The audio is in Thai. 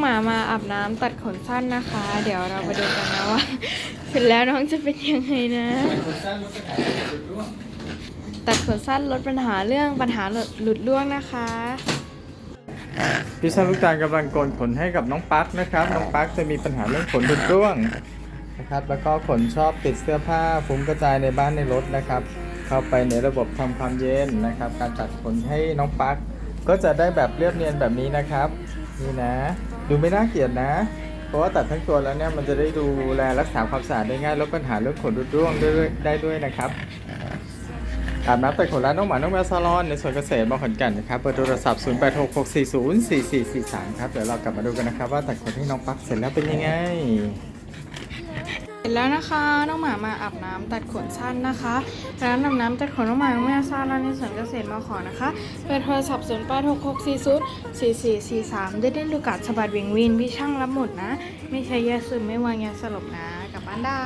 หมามาอาบน้ำตัดขนสั้นนะคะ เดี๋ยวเราไปดูกันนะว่า เสร็จแล้วน้องจะเป็นยังไงนะ ตัดขนสั้นลดปัญหาเรื่องปัญหาหลุดร่วงนะคะพี่ชาลูกตาลกำลังโกนขนให้กับน้องปั๊กนะครับ น้องปั๊กจะมีปัญหาเรื่องขนดุดร่วงนะครับแล้วก็ขนชอบติดเสื้อผ้าฟุ้งกระจายในบ้านในรถนะครับ เข้าไปในระบบทำความเย็นนะครับ การตัดขนให้น้องปั๊กก็จะได้แบบเรียบเนียนแบบนี้นะครับ นี่นะ ดูไม่น่าเกลียดนะ เพราะว่าตัดทั้งตัวแล้วเนี่ยมันจะได้ดูแลรักษาความสะอาดได้ง่ายลดปัญหาเรื่องขนรุดร่วงได้ด้วยได้ด้วยนะครับอาบน้ำแต่ขนร้านน้องหมา น้องแมวซาลอนในสวนเกษตรมขอนแก่นนะครับเบอร์โทรศัพท์ 0 8 6 6 4 0 4 4 4 3 ครับ เดี๋ยวเรากลับมาดูกันนะครับ ว่าตัดขนให้น้องปั๊กเสร็จแล้วเป็นยังไง เสร็จแล้วนะคะน้องหมามาอาบน้ำตัดขนสั้นนะคะร้านอาบน้ำตัดขนน้องหมาน้องแม่ซ่าร้านในสวนเกษตรมาขอนะคะเบอร์โทรศัพท์สวนปลาทุกหกสี่สุดสี่สี่สี่สามได้เล่นลูกกัดสะบัดเวียงวินพี่ช่างรับหมดนะ ไม่ใช้ยาซึมไม่วางยาสลบนะกลับบ้านได้